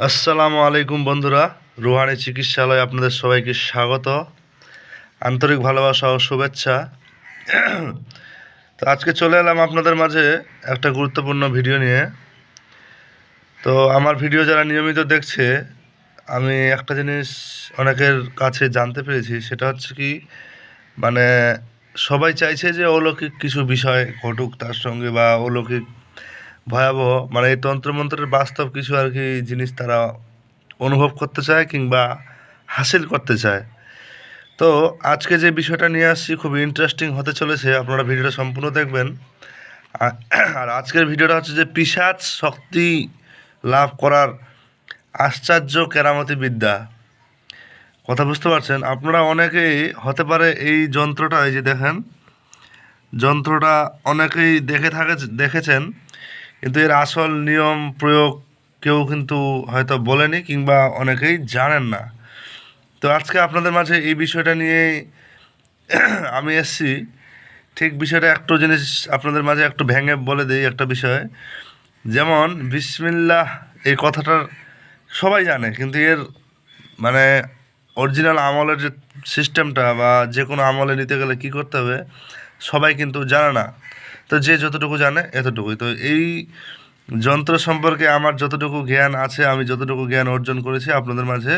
আসসালামু আলাইকুম বন্ধুরা, রুহানি চিকিৎসালয় আপনাদের সবাইকে স্বাগত। আন্তরিক ভালোবাসা ও শুভেচ্ছা। তো আজকে চলে এলাম আপনাদের মাঝে একটা গুরুত্বপূর্ণ ভিডিও নিয়ে। তো আমার ভিডিও যারা নিয়মিত দেখছে, আমি একটা জিনিস অনেকের কাছে জানতে পেরেছি, সেটা হচ্ছে কি মানে সবাই চাইছে যে অলৌকিক কিছু বিষয় ঘটুক তার সঙ্গে বা অলৌকিক ভয়াবহ মানে এই তন্ত্রমন্ত্রের বাস্তব কিছু আর কি জিনিস তারা অনুভব করতে চায় কিংবা হাসিল করতে চায়। তো আজকে যে বিষয়টা নিয়ে আসছি খুব ইন্টারেস্টিং হতে চলেছে, আপনারা ভিডিওটা সম্পূর্ণ দেখবেন। আর আজকের ভিডিওটা হচ্ছে যে পিসাচ শক্তি লাভ করার আশ্চর্য কেরামতি বিদ্যা। কথা বুঝতে পারছেন? আপনারা অনেকেই হতে পারে এই যন্ত্রটা, এই যে দেখেন, যন্ত্রটা অনেকেই দেখে থাকে, দেখেছেন। কিন্তু এর আসল নিয়ম প্রয়োগ কেউ কিন্তু হয়তো বলেনি কিংবা অনেকেই জানেন না। তো আজকে আপনাদের মাঝে এই বিষয়টা নিয়ে আমি এসছি। ঠিক বিষয়টা একটু জিনিস আপনাদের মাঝে একটু ভেঙে বলে দিই একটা বিষয়। যেমন, বিসমিল্লাহ, এই কথাটার সবাই জানে, কিন্তু এর মানে অরিজিনাল আমলের যে সিস্টেমটা বা যে কোনো আমলে নিতে গেলে কি করতে হবে, সবাই কিন্তু জানে না। তো যে যতটুকু জানে এতটুকুই। তো এই যন্ত্র সম্পর্কে আমার যতটুকু জ্ঞান আছে, আমি যতটুকু জ্ঞান অর্জন করেছি আপনাদের মাঝে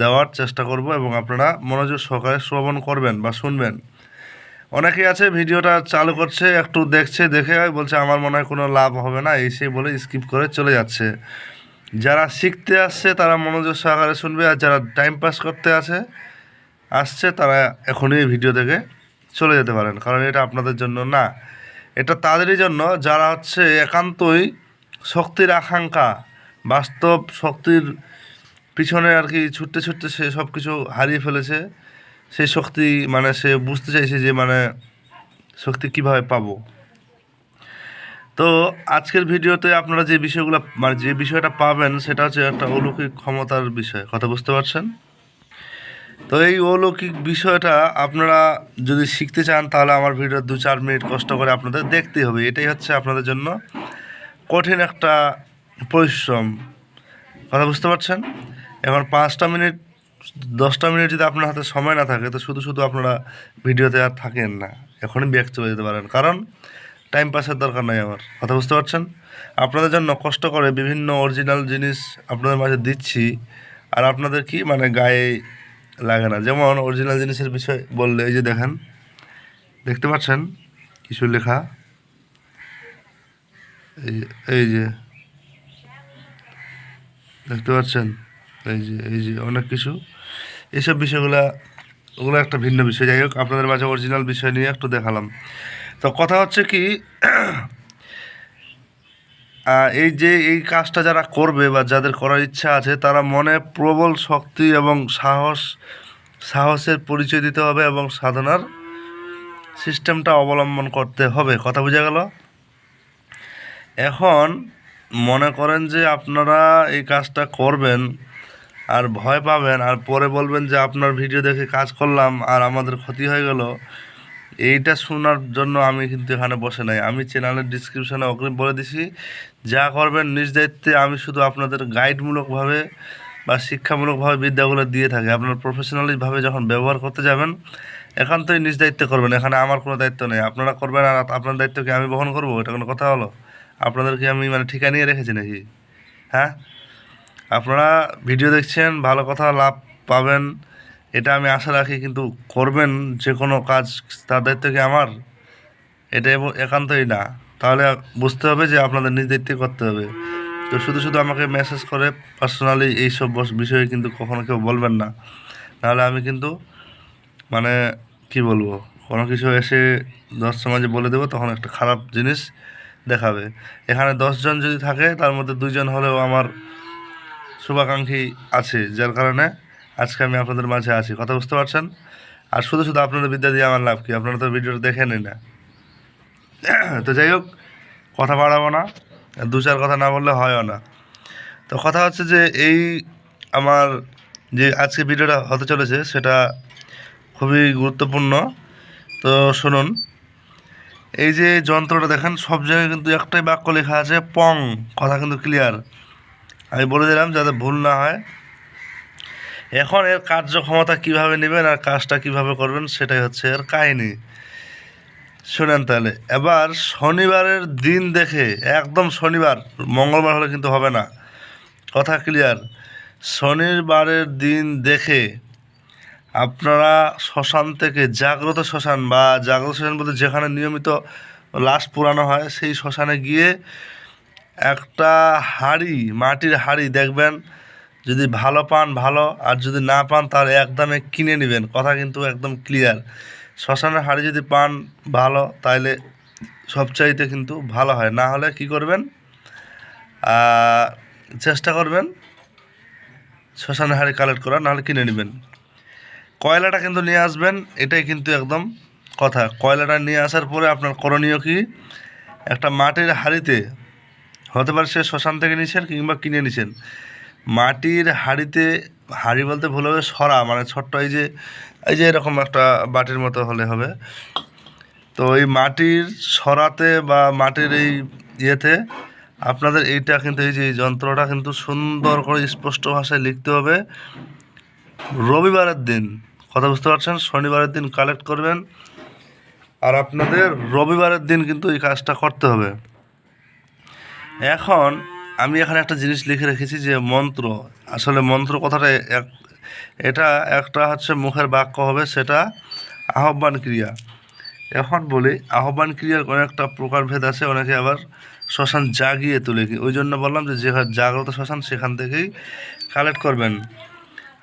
দেওয়ার চেষ্টা করব এবং আপনারা মনোযোগ সহকারে শ্রবণ করবেন বা শুনবেন। অনেকেই আছে ভিডিওটা চালু করছে, একটু দেখছে, দেখে বলছে, আমার মনে হয় কোনো লাভ হবে না। এই সেই বলে স্কিপ করে চলে যাচ্ছে। যারা শিখতে আসছে, তারা মনোযোগ সহকারে শুনবে আর যারা টাইম পাস করতে আছে, আসছে, তারা এখনই ভিডিও দেখে চলে যেতে পারেন। কারণ এটা আপনাদের জন্য না। এটা তাদেরই জন্য যারা হচ্ছে একান্তই শক্তির আকাঙ্ক্ষা, বাস্তব শক্তির পিছনে আর কি ছুটতে ছুটতে সে সব কিছু হারিয়ে ফেলেছে। সেই শক্তি মানে সে বুঝতে চাইছে যে মানে শক্তি কীভাবে পাবো। তো আজকের ভিডিওতে আপনারা যে বিষয়গুলো মানে যে বিষয়টা পাবেন, সেটা হচ্ছে একটা অলৌকিক ক্ষমতার বিষয়। কথা বুঝতে পারছেন? তো এই অলৌকিক বিষয়টা আপনারা যদি শিখতে চান, তাহলে আমার ভিডিও দু চার মিনিট কষ্ট করে আপনাদের দেখতেই হবে। এটাই হচ্ছে আপনাদের জন্য কঠিন একটা পরিশ্রম। কথা বুঝতে পারছেন? এখন পাঁচটা মিনিট, দশটা মিনিট যদি আপনার হাতে সময় না থাকে, তো শুধু শুধু আপনারা ভিডিওতে আর থাকেন না, এখনই ব্যাক চলে যেতে পারেন। কারণ টাইম পাসের দরকার নাই আমার। কথা বুঝতে পারছেন? আপনাদের জন্য কষ্ট করে বিভিন্ন অরিজিনাল জিনিস আপনাদের মাঝে দিচ্ছি, আর আপনাদের কি মানে গায়ে লাগে না। যেমন অরিজিনাল জিনিসের বিষয় বললে, এই যে দেখেন, দেখতে পাচ্ছেন কিছু লেখা? এই যে দেখতে পাচ্ছেন? এই যে এই যে, অনেক কিছু। এইসব বিষয়গুলা, ওগুলো একটা ভিন্ন বিষয়। যাই হোক, আপনাদের মাঝে অরিজিনাল বিষয় নিয়ে একটু দেখালাম। তো কথা হচ্ছে কি এই যে এই কাজটা যারা করবে বা যাদের করার ইচ্ছা আছে, তারা মনে প্রবল শক্তি এবং সাহস, সাহসের পরিচয় দিতে হবে এবং সাধনার সিস্টেমটা অবলম্বন করতে হবে। কথা বোঝা গেল? এখন মনে করেন যে আপনারা এই কাজটা করবেন আর ভয় পাবেন, আর পরে বলবেন যে আপনার ভিডিও দেখে কাজ করলাম আর আমাদের ক্ষতি হয়ে গেল। এইটা শোনার জন্য আমি কিন্তু এখানে বসে নাই। আমি চ্যানেলের ডিসক্রিপশনে অগ্রিম বলে দিছি। যা করবেন, নিজ দায়িত্বে আমি শুধু আপনাদের গাইডমূলকভাবে বা শিক্ষামূলকভাবে বিদ্যাগুলো দিয়ে থাকি। আপনার প্রফেশনালিভাবে যখন ব্যবহার করতে যাবেন, একান্তই নিজ দায়িত্বে করবেন। এখানে আমার কোনো দায়িত্ব নেই। আপনারা করবেন আর আপনার দায়িত্ব কি আমি বহন করব? এটা কোনো কথা হলো? আপনাদের কি আমি মানে ঠিকা নিয়ে রেখেছি নাকি? হ্যাঁ? আপনারা ভিডিও দেখছেন, ভালো কথা, লাভ পাবেন। এটা আমি আশা রাখি, কিন্তু করবেন যে কোনো কাজ তার দায়িত্ব কি আমার? এটা একান্তই না। তাহলে বুঝতে হবে যে আপনাদের নিজ দায়িত্বে করতে হবে। তো শুধু শুধু আমাকে মেসেজ করে পার্সোনালি এইসব বিষয়ে কিন্তু কখনো কেউ বলবেন না। নাহলে আমি কিন্তু মানে কি বলব, কোনো কিছু এসে দশ সমাজে বলে দেবো, তখন একটা খারাপ জিনিস দেখাবে। এখানে দশজন যদি থাকে, তার মধ্যে দুইজন হলেও আমার শুভাকাঙ্ক্ষী আছে, যার কারণে আজকে আমি আপনাদের মাঝে আছি। কথা বুঝতে পারছেন? আর শুধু শুধু আপনাদের বিদ্যা দিয়ে আমার লাভ কি? আপনারা তো ভিডিওটা দেখে নিন না। তো যাই হোক, কথা বাড়াবো না। দু চার কথা না বললে হয়ও না। তো কথা হচ্ছে যে, এই আমার যে আজকে ভিডিওটা হতে চলেছে, সেটা খুবই গুরুত্বপূর্ণ। তো শুনুন, এই যে যন্ত্রটা দেখেন, সব জায়গায় কিন্তু একটাই বাক্য লেখা আছে, পং। কথা কিন্তু ক্লিয়ার আমি বলে দিলাম, যাতে ভুল না হয়। এখন এর কার্যক্ষমতা কীভাবে নেবেন আর কাজটা কীভাবে করবেন সেটাই হচ্ছে এর কাহিনী। শুনেন তাহলে, এবার শনিবারের দিন দেখে, একদম শনিবার, মঙ্গলবার হলে কিন্তু হবে না। কথা ক্লিয়ার শনিবারের দিন দেখে আপনারা শ্মশান থেকে জাগ্রত শ্মশান বা জাগ্রত শ্মশান বলতে যেখানে নিয়মিত লাশ পুরানো হয়, সেই শ্মশানে গিয়ে একটা হাড়ি, মাটির হাড়ি দেখবেন। যদি ভালো পান, ভালো। আর যদি না পান তাহলে একদমে কিনে নেবেন। কথা কিন্তু একদম ক্লিয়ার শ্মশানের হাড়ি যদি পান ভালো তাহলে সবচাইতে কিন্তু ভালো হয়। না হলে কি করবেন? চেষ্টা করবেন শ্মশানের হাড়ি কালেক্ট করার, নাহলে কিনে নেবেন। কয়লাটা কিন্তু নিয়ে আসবেন, এটাই কিন্তু একদম কথা। কয়লাটা নিয়ে আসার পরে আপনার করণীয় কি? একটা মাটির হাড়িতে, হতে পারে সে শ্মশান থেকে নিছেন কিংবা কিনে নিছেন মাটির হাঁড়িতে, হাঁড়ি বলতে ভুল হবে, সরা মানে ছোট্ট এই যে এই যে এরকম একটা বাটির মতো হলে হবে। তো এই মাটির সরাতে বা মাটির এই ইয়েতে আপনাদের এইটা কিন্তু এই যে এই যন্ত্রটা কিন্তু সুন্দর করে স্পষ্ট ভাষায় লিখতে হবে। রবিবারের দিন, কথা বুঝতে পারছেন? শনিবারের দিন কালেক্ট করবেন। আর আপনাদের রবিবারের দিন কিন্তু এই কাজটা করতে হবে। এখন আমি এখানে একটা জিনিস লিখে রেখেছি যে মন্ত্র। আসলে মন্ত্র কথাটা এক, এটা একটা হচ্ছে মুখের বাক্য হবে, সেটা আহ্বান ক্রিয়া। এখন বলি, আহ্বান ক্রিয়ার অনেকটা প্রকারভেদ আছে, অনেকে আবার শ্মশান জাগিয়ে তোলে। কি ওই জন্য বললাম যে যেখানে জাগ্রত শ্মশান, সেখান থেকেই কালেক্ট করবেন।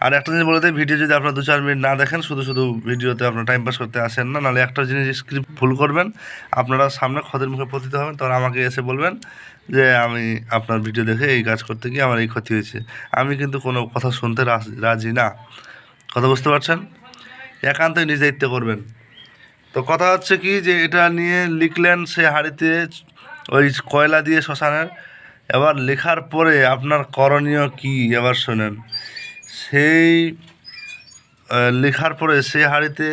আর একটা জিনিস বলে ভিডিও যদি আপনার দু চার মিনিট না দেখেন, শুধু শুধু ভিডিওতে আপনার টাইম পাস করতে আসেন না, নাহলে একটা জিনিস স্ক্রিপ্ট ভুল করবেন, আপনারা সামনে ক্ষতির মুখে পতিত হবেন, তখন আমাকে এসে বলবেন যে, আমি আপনার ভিডিও দেখে এই কাজ করতে গিয়ে আমার এই ক্ষতি হয়েছে। আমি কিন্তু কোনো কথা শুনতে রাজি না। কথা বুঝতে পারছেন? একান্তই নিজ দায়িত্ব করবেন। তো কথা হচ্ছে কি যে, এটা নিয়ে লিখলেন সে হাড়িতে ওই কয়লা দিয়ে শ্মশানের। এবার লেখার পরে আপনার করণীয় কি? এবার শোনেন। সেই লেখার পরে সে হাঁড়িতে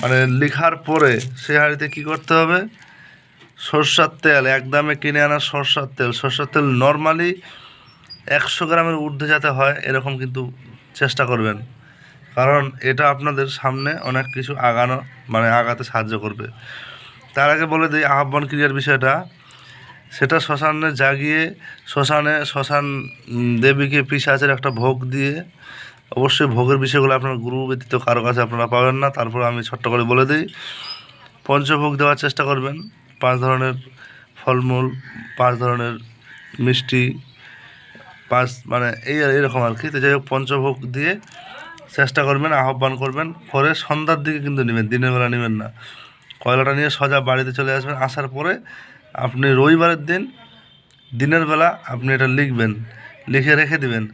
মানে লেখার পরে সে হাঁড়িতে কী করতে হবে? সরষার তেল একদমে কিনে আনা সরষার তেল। সরষার তেল নর্মালি একশো গ্রামের ঊর্ধ্বে যাতে হয়, এরকম কিন্তু চেষ্টা করবেন। কারণ এটা আপনাদের সামনে অনেক কিছু আগানো মানে আগাতে সাহায্য করবে। তার আগে বলে দিই, আহ্বান ক্রিয়ার বিষয়টা সেটা শ্মশানে জাগিয়ে, শ্মশানে শ্মশান দেবীকে পিসাচের একটা ভোগ দিয়ে, অবশ্যই ভোগের বিষয়গুলো আপনার গুরু ব্যতীত কারও কাছে আপনারা পাবেন না। তারপর আমি ছোট্ট করে বলে দিই, পঞ্চভোগ দেওয়ার চেষ্টা করবেন। পাঁচ ধরনের ফলমূল, পাঁচ ধরনের মিষ্টি, পাঁচ মানে এই এরকম আর কি। তো যাই হোক, পঞ্চভোগ দিয়ে চেষ্টা করবেন, আহ্বান করবেন পরে সন্ধ্যার দিকে কিন্তু নেবেন, দিনের বেলা নেবেন না। কয়লাটা নিয়ে সোজা বাড়িতে চলে আসবেন। আসার পরে আপনি রবিবারের দিন, দিনের বেলা আপনি এটা লিখবেন, লিখে রেখে দিবেন।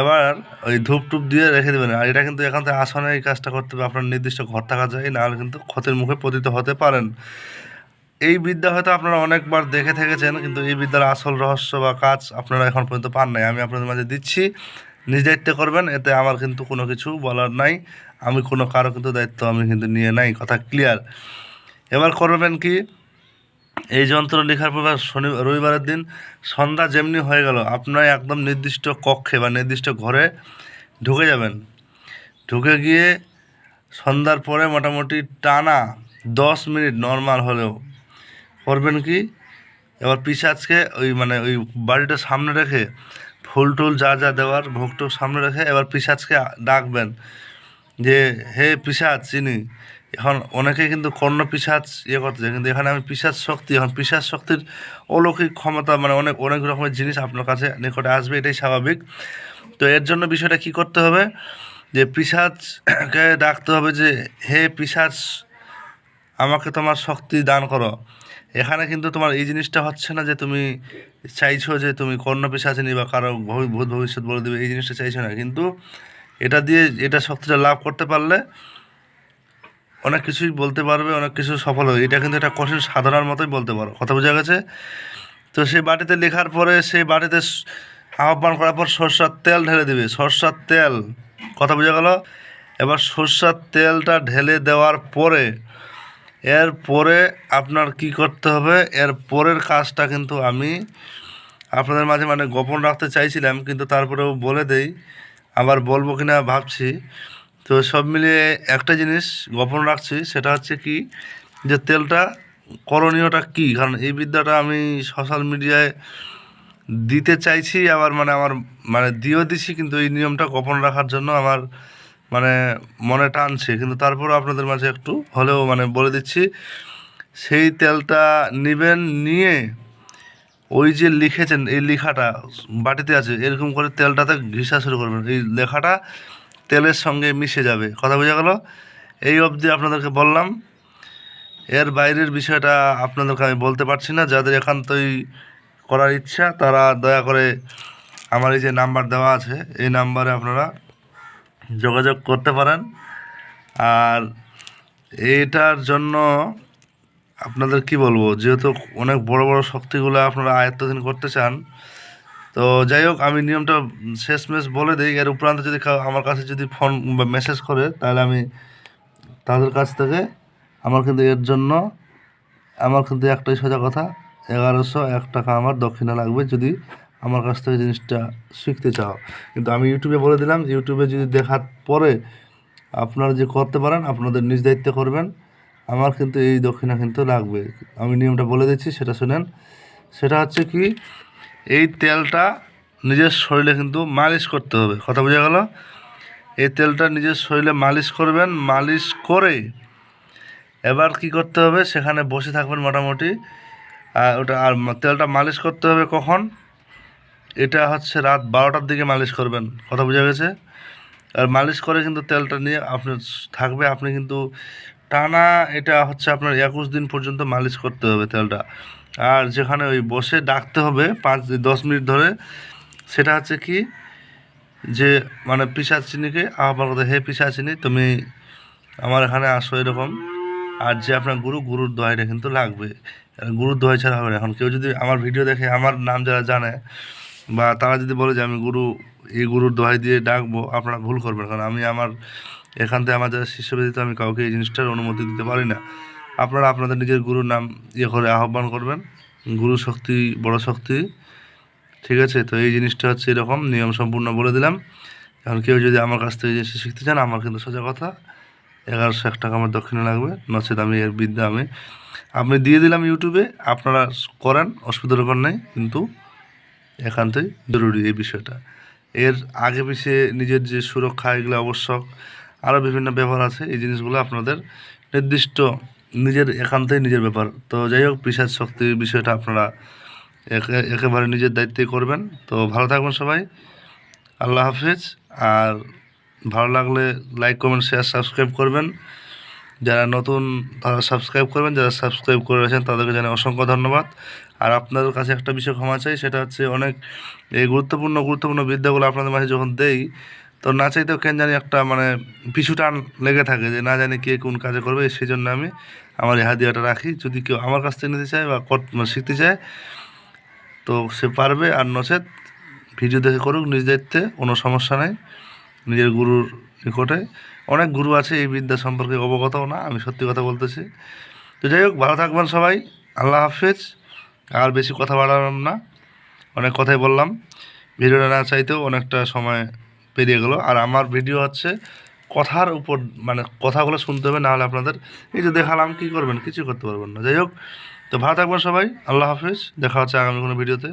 এবার ওই ধূপ টুপ দিয়ে রেখে দেবেন। আর এটা কিন্তু এখান থেকে আসনে এই কাজটা করতে হবে, আপনার নির্দিষ্ট ঘর থাকা যায়, নাহলে কিন্তু ক্ষতির মুখে পতিত হতে পারেন। এই বিদ্যা হয়তো আপনারা অনেকবার দেখে থেকেছেন, কিন্তু এই বিদ্যার আসল রহস্য বা কাজ আপনারা এখন পর্যন্ত পান নাই। আমি আপনাদের মাঝে দিচ্ছি, নিজ দায়িত্বে করবেন, এতে আমার কিন্তু কোনো কিছু বলার নাই। আমি কোনো কারও কিন্তু দায়িত্ব আমি কিন্তু নিয়ে নাই, কথা ক্লিয়ার এবার করবেন কি? এই যন্ত্র লেখার পর শনি, রবিবারের দিন সন্ধ্যা যেমনি হয়ে গেল, আপনার একদম নির্দিষ্ট কক্ষে বা নির্দিষ্ট ঘরে ঢুকে যাবেন। ঢুকে গিয়ে সন্ধ্যার পরে মোটামুটি টানা দশ মিনিট নর্মাল হলেও করবেন কি? এবার পিসাজকে ওই মানে ওই বাড়িটা সামনে রেখে ফুল টুল যা যা দেওয়ার ভোগ টোগ সামনে রেখে এবার পিসাজকে ডাকবেন যে, হে পিসাজ, চিনি। এখন অনেকে কিন্তু কর্ণ পিসাজ ইয়ে করতে চায়, কিন্তু এখানে আমি পিসাজ শক্তি, এখন পিসাজ শক্তির অলৌকিক ক্ষমতা মানে অনেক অনেক রকমের জিনিস আপনার কাছে নিকটে আসবে, এটাই স্বাভাবিক। তো এর জন্য বিষয়টা কি করতে হবে? যে পিসাজকে ডাকতে হবে যে, হে পিসাজ আমাকে তোমার শক্তি দান করো। এখানে কিন্তু তোমার এই জিনিসটা হচ্ছে না যে তুমি চাইছো যে তুমি কর্ণ পিসাচিনি বা কারও ভূত ভবিষ্যৎ বলে দেবে, এই জিনিসটা চাইছো না। কিন্তু এটা দিয়ে এটা শক্তিটা লাভ করতে পারলে অনেক কিছুই বলতে পারবে, অনেক কিছু সফল হবে। এটা কিন্তু একটা কঠিন সাধনার মতোই বলতে পারো। কথা বোঝা গেছে? তো সেই বাটিতে লেখার পরে সেই বাটিতে আহ্বান করার পর সরষার তেল ঢেলে দেবে। সরষার তেল, কথা বোঝা গেল? এবার সরষার তেলটা ঢেলে দেওয়ার পরে, এর পরে আপনার কি করতে হবে? এর পরের কাজটা কিন্তু আমি আপনাদের মাঝে মানে গোপন রাখতে চাইছিলাম, কিন্তু তারপরেও বলে দেই। আবার বলব কিনা ভাবছি। তো সব মিলিয়ে একটা জিনিস গোপন রাখছি, সেটা হচ্ছে কি যে তেলটা করণীয়টা কি? কারণ এই বিদ্যাটা আমি সোশ্যাল মিডিয়ায় দিতে চাইছি, আবার মানে আমার মানে দিয়েও দিছি, কিন্তু এই নিয়মটা গোপন রাখার জন্য আমার মানে মনে টানছে। কিন্তু তারপরও আপনাদের মাঝে একটু হলেও মানে বলে দিচ্ছি, সেই তেলটা নেবেন, নিয়ে ওই যে লিখেছেন, এই লেখাটা বাটিতে আছে, এরকম করে তেলটাতে ঘিসা শুরু করবেন। এই লেখাটা তেলের সঙ্গে মিশে যাবে। কথা বোঝা গেল? এই অবধি আপনাদেরকে বললাম, এর বাইরের বিষয়টা আপনাদেরকে আমি বলতে পারছি না। যাদের একান্তই করার ইচ্ছা, তারা দয়া করে আমার এই যে নাম্বার দেওয়া আছে, এই নাম্বারে আপনারা যোগাযোগ করতে পারেন। আর এটার জন্য আপনাদের কি বলব, যেহেতু অনেক বড় বড় শক্তিগুলো আপনারা আয়ত্তাধীন করতে চান তো যাই হোক, আমি নিয়মটা শেষমেশ বলে দিই। এর উপরান্ত যদি আমার কাছে যদি ফোন বা মেসেজ করে, তাহলে আমি তাদের কাছ থেকে আমার কিন্তু এর জন্য, আমার কিন্তু একটাই সোজা কথা, এগারোশো এক টাকা আমার দক্ষিণা লাগবে যদি আমার কাছ থেকে জিনিসটা শিখতে চাও। কিন্তু আমি ইউটিউবে বলে দিলাম ইউটিউবে যদি দেখার পরে আপনারা যে করতে পারেন, আপনাদের নিজ দায়িত্বে করবেন, আমার কিন্তু এই দক্ষিণা কিন্তু লাগবে। আমি নিয়মটা বলে দিচ্ছি, সেটা শুনেন। সেটা হচ্ছে কি এই তেলটা নিজের শরীরে কিন্তু মালিশ করতে হবে। কথা বোঝা গেল? এই তেলটা নিজের শরীরে মালিশ করবেন, মালিশ করে এবার কি করতে হবে? সেখানে বসে থাকবেন মোটামুটি। আর ওটা, আর তেলটা মালিশ করতে হবে কখন? এটা হচ্ছে রাত বারোটার দিকে মালিশ করবেন। কথা বোঝা গেছে? আর মালিশ করে কিন্তু তেলটা নিয়ে আপনি থাকবে, আপনি কিন্তু টানা এটা হচ্ছে আপনার একুশ দিন পর্যন্ত মালিশ করতে হবে তেলটা। আর যেখানে ওই বসে ডাকতে হবে পাঁচ দশ মিনিট ধরে, সেটা হচ্ছে কি যে মানে পিসাচিনিকে আহ্বান করতে হে পিসাচিনি তুমি আমার এখানে আসো এরকম। আর যে আপনার গুরু, গুরুর দোহাইটা কিন্তু লাগবে। গুরুর দোহাই ছাড়া হবে না। এখন কেউ যদি আমার ভিডিও দেখে, আমার নাম যারা জানে বা তারা যদি বলে যে, আমি গুরু, এই গুরুর দোহাই দিয়ে ডাকবো, আপনারা ভুল করবেন। কারণ আমি আমার, এখান থেকে আমার যারা শিষ্য আমি কাউকে এই জিনিসটার অনুমতি দিতে পারি না। আপনারা আপনাদের নিজের গুরুর নাম ইয়ে করে আহ্বান করবেন। গুরু শক্তি, বড় শক্তি। ঠিক আছে? তো এই জিনিসটা হচ্ছে এরকম, নিয়ম সম্পূর্ণ বলে দিলাম। এখন কেউ যদি আমার কাছ থেকে জিনিসটা শিখতে চান, আমার কিন্তু সোজা কথা, এগারোশো এক টাকা আমার দক্ষিণে লাগবে, নচেত আমি এর বিদ্যা আমি। আপনি দিয়ে দিলাম ইউটিউবে, আপনারা করেন, অসুবিধার ব্যাপার নেই, কিন্তু একান্তই জরুরি এই বিষয়টা। এর আগে পিছিয়ে নিজের যে সুরক্ষা, এগুলো আবশ্যক আরও বিভিন্ন ব্যবহার আছে, এই জিনিসগুলো আপনাদের নির্দিষ্ট নিজের একান্তই নিজের ব্যাপার। তো যাই হোক পিসাজ শক্তির বিষয়টা আপনারা একে, একেবারে নিজের দায়িত্বে করবেন। তো ভালো থাকবেন সবাই। আল্লাহ হাফিজ। আর ভালো লাগলে লাইক, কমেন্ট, শেয়ার, সাবস্ক্রাইব করবেন। যারা নতুন, তারা সাবস্ক্রাইব করবেন। যারা সাবস্ক্রাইব করে রয়েছেন তাদেরকে জানাই অসংখ্য ধন্যবাদ। আর আপনাদের কাছে একটা বিষয় ক্ষমা চাই, সেটা হচ্ছে অনেক এই গুরুত্বপূর্ণ গুরুত্বপূর্ণ বিদ্যাগুলো আপনাদের মাঝে যখন দেই তো না চাইতেও কেন জানি একটা মানে পিছু টান লেগে থাকে যে না জানি কে কোন কাজে করবে সেই জন্য আমি আমার এই হাদিয়াটা রাখি। যদি কেউ আমার কাছ থেকে নিতে চায় বা মানে শিখতে চায়, তো সে পারবে। আর নচেত ভিডিও দেখে করুক, নিজ দায়িত্বে, কোনো সমস্যা নেই, নিজের গুরুর নিকটে। অনেক গুরু আছে, এই বিদ্যা সম্পর্কে অবগতও না, আমি সত্যি কথা বলতেছি। তো যাই হোক, ভালো থাকবেন সবাই। আল্লাহ হাফেজ। আর বেশি কথা বাড়ালাম না। অনেক কথাই বললাম। ভিডিওটা না চাইতেও অনেকটা সময় পেরিয়ে গেলো। আর আমার ভিডিও হচ্ছে কথার উপর মানে কথাগুলো শুনতে হবে, নাহলে আপনাদের এই যে দেখালাম, কী করবেন? কিছু করতে পারবেন না। যাই হোক, তো ভালো থাকবেন সবাই। আল্লাহ হাফিজ। দেখা হচ্ছে আগামী কোনো ভিডিওতে